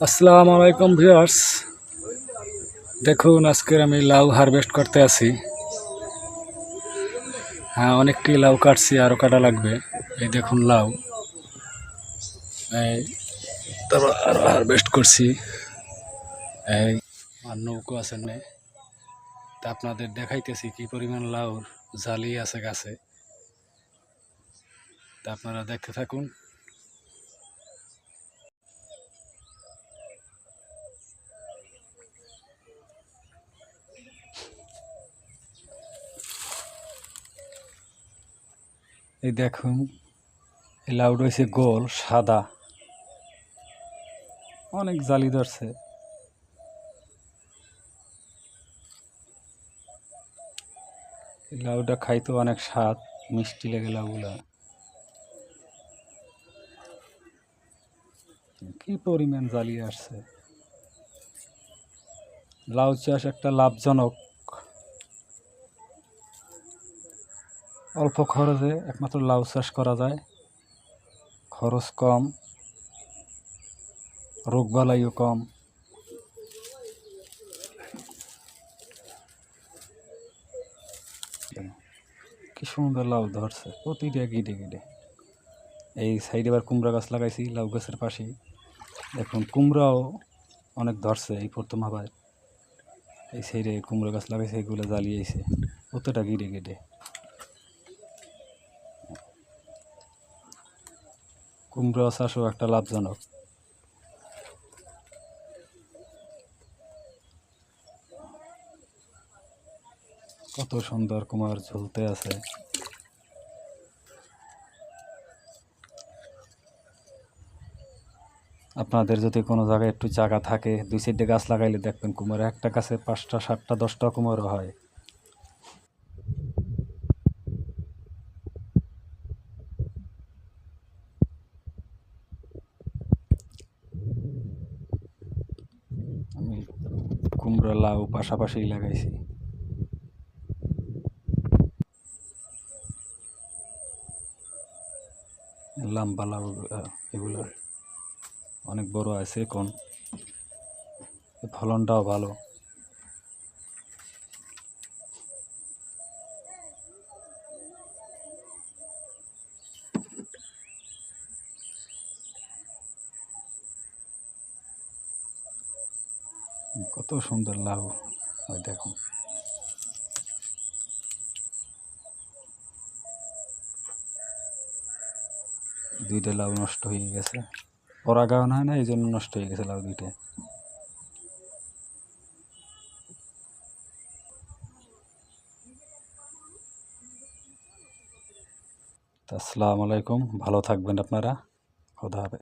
আসসালামু আলাইকুম ভিউয়ার্স। দেখুন, আজকের আমি লাউ হারভেস্ট করতে আছি। হ্যাঁ অনেকটি লাউ কাটছি, আরও কাটা লাগবে। এই দেখুন লাউ। এই, তারপর আরও হারভেস্ট করছি। এই আর নৌকো আছে নে। তা আপনাদের দেখাইতেছি কি পরিমাণ লাউ জালি আছে গাছে। তা আপনারা দেখতে থাকুন। এই দেখুন লাউ রয়েছে গোল, সাদা। অনেক জালি ধরছে। লাউটা খাইতে অনেক স্বাদ, মিষ্টি লেগে লাউগুলা। কি পরিমাণ জালি আসছে। লাউ চাষ একটা লাভজনক। অল্প খরচে একমাত্র লাউ চাষ করা যায়। খরচ কম রোগবালাইও কম। কি সুন্দর লাউ ধরছে, প্রতিটা গিটে গিটে এই সাইডে আবার কুমড়া গাছ লাগাইছি, লাউ গাছের পাশেই। দেখুন কুমড়াও অনেক ধরছে এই প্রথম আবার। এই সাইডে কুমড়া গাছ লাগাইছে, এগুলো জ্বালিয়েছে প্রতিটা গিটে গিটে কুমড়ো চাষও একটা লাভজনক। কত সুন্দর কুমার ঝুলতে আছে। আপনাদের যদি কোনো জায়গায় একটু জায়গা থাকে দুই সাইডে গাছ লাগাইলে দেখবেন কুমার একটা গাছে পাঁচটা, সাতটা, দশটা কুমারও হয়। কুমড়ো লাউ পাশাপাশি লাগাইছি। লাম্বা লাউ এগুলো অনেক বড় আছে এখন। ফলনটাও ভালো। কত সুন্দর লাউ। ওই দেখুন দুইটা লাউ নষ্ট হয়ে গেছে। পরাগায়ন হয় না, এই জন্য নষ্ট হয়ে গেছে লাউ দুইটা। আসসালামু আলাইকুম, ভালো থাকবেন আপনারা। খোদা হবে